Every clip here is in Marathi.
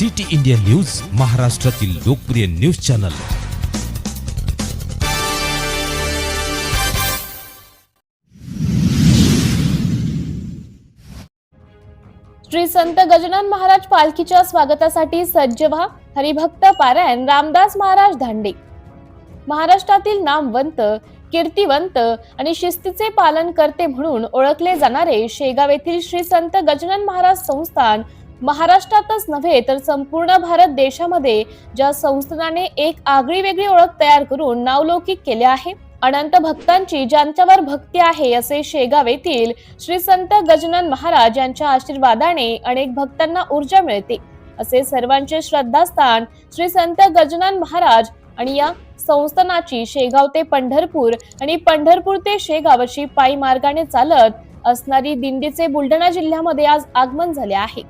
सिटी इंडिया न्यूज महाराष्ट्रातील लोकप्रिय न्यूज चॅनल. श्री संत गजानन महाराज पालखीच्या स्वागतासाठी सज्ज व्हा हरिभक्त पारायण रामदास महाराज धांडे. महाराष्ट्रातील नामवंत कीर्तिवंत आणि शिस्तीचे पालन करते म्हणून ओळखले जाणारे शेगाव येथील श्री संत गजानन महाराज संस्थान महाराष्ट्रातच नव्हे तर संपूर्ण भारत देशामध्ये ज्या संस्थानाने एक आगळी वेगळी ओळख तयार करून नावलौकिक केले आहे अनंत भक्तांची ज्यांच्यावर भक्ती आहे असे शेगाव येथील श्री संत गजानन महाराज यांच्या आशीर्वादाने अनेक भक्तांना ऊर्जा मिळते. असे सर्वांचे श्रद्धास्थान श्री संत गजानन महाराज आणि या संस्थानाची शेगाव ते पंढरपूर आणि पंढरपूर ते शेगाव अशी पायी मार्गाने चालत असणारी दिंडीचे बुलढाणा जिल्ह्यामध्ये आज आगमन झाले आहे.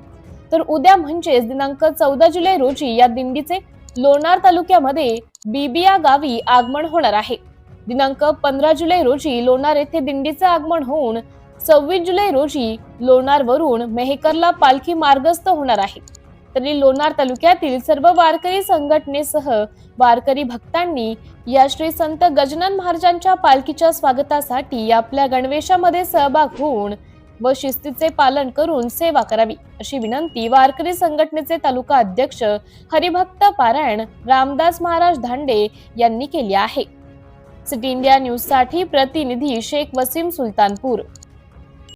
तर उद्या म्हणजेच दिनांक चौदा जुलै रोजी या दिंडीचे लोणार तालुक्यामध्ये बिबिया गावी आगमन होणार आहे. दिनांक पंधरा जुलै रोजी लोणार येथे दिंडीचे आगमन होऊन सव्वीस जुलै रोजी लोणार वरून मेहकरला पालखी मार्गस्थ होणार आहे. तरी लोणार तालुक्यातील सर्व वारकरी संघटनेसह वारकरी भक्तांनी या श्री संत गजानन महाराजांच्या पालखीच्या स्वागतासाठी आपल्या गणवेशामध्ये सहभाग होऊन व शिस्तीचे पालन करून सेवा करावी. अशी विनंती वारकरी संघटनेचे तालुका अध्यक्ष हरिभक्त पारायण रामदास महाराज धांडे यांनी केली आहे. सिटी इंडिया न्यूजसाठी प्रतिनिधी शेख वसीम सुलतानपूर